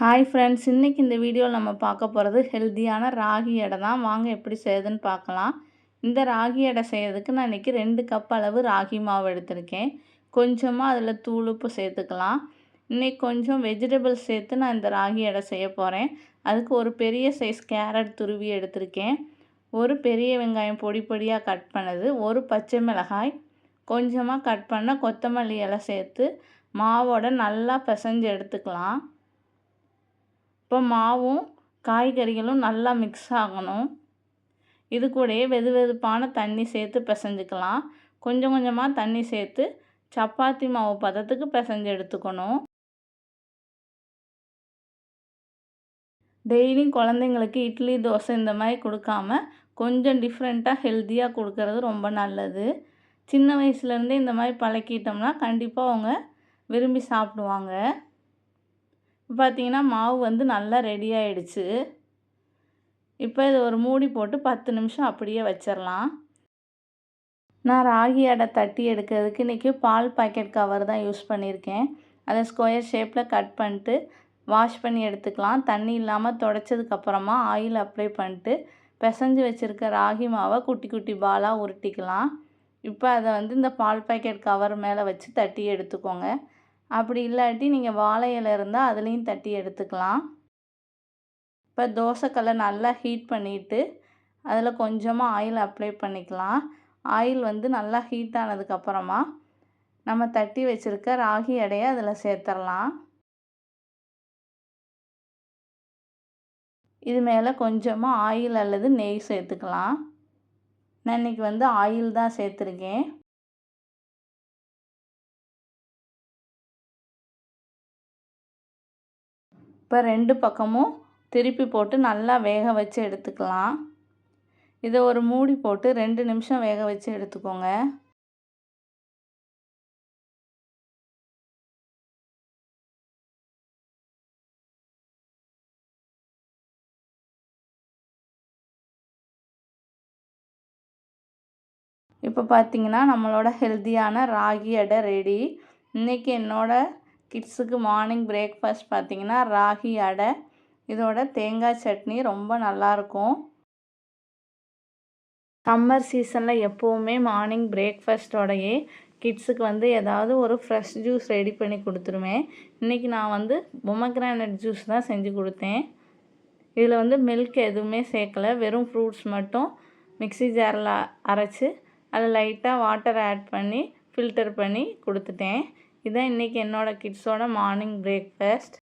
Hi friends இன்றைக்கி இந்த வீடியோவில் நம்ம பார்க்க போகிறது ஹெல்த்தியான ராகி எடை தான். வாங்க எப்படி செய்யுதுன்னு பார்க்கலாம். இந்த ராகி எடை செய்கிறதுக்கு நான் இன்றைக்கி ரெண்டு கப் அளவு ராகி மாவு எடுத்திருக்கேன். கொஞ்சமாக அதில் தூளுப்பு சேர்த்துக்கலாம். இன்றைக்கி கொஞ்சம் வெஜிடபிள்ஸ் சேர்த்து நான் இந்த ராகி எடை செய்ய போகிறேன் அதுக்கு ஒரு பெரிய சைஸ் கேரட் துருவி எடுத்திருக்கேன். ஒரு பெரிய வெங்காயம் பொடி பொடியாக கட் பண்ணது. ஒரு பச்சை மிளகாய் கொஞ்சமாக கட் பண்ண கொத்தமல்லி இலை சேர்த்து மாவோட நல்லா பிசைஞ்சு எடுத்துக்கலாம். இப்போ மாவும் காய்கறிகளும் நல்லா மிக்ஸ் ஆகணும். இது கூடயே வெது வெதுப்பான தண்ணி சேர்த்து பிசைஞ்சுக்கலாம். கொஞ்சம் கொஞ்சமாக தண்ணி சேர்த்து சப்பாத்தி மாவு பதத்துக்கு பிசைஞ்சு எடுத்துக்கணும். டெய்லியும் குழந்தைங்களுக்கு இட்லி தோசை இந்த மாதிரி கொடுக்காம கொஞ்சம் டிஃப்ரெண்ட்டாக ஹெல்த்தியாக கொடுக்கறது ரொம்ப நல்லது. சின்ன வயசுலேருந்தே இந்த மாதிரி பழக்கிட்டோம்னா கண்டிப்பாக அவங்க விரும்பி சாப்பிடுவாங்க. பார்த்திங்கன்னா மாவு வந்து நல்லா ரெடி ஆகிடுச்சு இப்போ இது ஒரு மூடி போட்டு பத்து நிமிஷம் அப்படியே வச்சிடலாம் நான் ராகி அடை தட்டி எடுக்கிறதுக்கு இன்றைக்கி பால் பாக்கெட் கவர் தான் யூஸ் பண்ணியிருக்கேன் அதை ஸ்கொயர் ஷேப்பில் கட் பண்ணிட்டு வாஷ் பண்ணி எடுத்துக்கலாம். தண்ணி இல்லாமல் தொடச்சதுக்கப்புறமா ஆயில் அப்ளை பண்ணிட்டு பிசைஞ்சு வச்சுருக்க ராகி மாவை குட்டி குட்டி பாலாக உருட்டிக்கலாம். இப்போ அதை வந்து இந்த பால் பாக்கெட் கவர் மேலே வச்சு தட்டி எடுத்துக்கோங்க. அப்படி இல்லாட்டி நீங்கள் வாழை இலை இருந்தால் அதுலேயும் தட்டி எடுத்துக்கலாம். இப்போ தோசைக்கல்லை நல்லா ஹீட் பண்ணிவிட்டு அதில் கொஞ்சமாக ஆயில் அப்ளை பண்ணிக்கலாம். ஆயில் வந்து நல்லா ஹீட் ஆனதுக்கப்புறமா நம்ம தட்டி வச்சுருக்க ராகி எடையை அதில் சேர்த்துடலாம் இது மேலே கொஞ்சமாக ஆயில் அல்லது நெய் சேர்த்துக்கலாம். நான் இன்றைக்கி வந்து ஆயில் தான் சேர்த்துருக்கேன். இப்போ ரெண்டு பக்கமும் திருப்பி போட்டு நல்லா வேக வச்சு எடுத்துக்கலாம். இதை ஒரு மூடி போட்டு ரெண்டு நிமிஷம் வேக வச்சு எடுத்துக்கோங்க. இப்போ பார்த்தீங்கன்னா நம்மளோட ஹெல்த்தியான ராகி அடை ரெடி இன்றைக்கி என்னோடய கிட்ஸுக்கு மார்னிங் பிரேக்ஃபாஸ்ட் பார்த்திங்கன்னா ராகி அடை இதோட தேங்காய் சட்னி ரொம்ப நல்லாயிருக்கும். சம்மர் சீசனில் எப்போவுமே மார்னிங் பிரேக்ஃபாஸ்ட்டோடையே கிட்ஸுக்கு வந்து ஏதாவது ஒரு ஃப்ரெஷ் ஜூஸ் ரெடி பண்ணி கொடுத்துருவேன் இன்றைக்கி நான் வந்து பொமக்ரானட் ஜூஸ் தான் செஞ்சு கொடுத்தேன். இதில் வந்து மில்க் எதுவுமே சேர்க்கலை. வெறும் ஃப்ரூட்ஸ் மட்டும் மிக்சி ஜாரில் அரைச்சி அதில் லைட்டாக வாட்டர் ஆட் பண்ணி ஃபில்டர் பண்ணி கொடுத்துட்டேன். இதான் இன்றைக்கி என்னோடய கிட்ஸோட மார்னிங் பிரேக்ஃபாஸ்ட்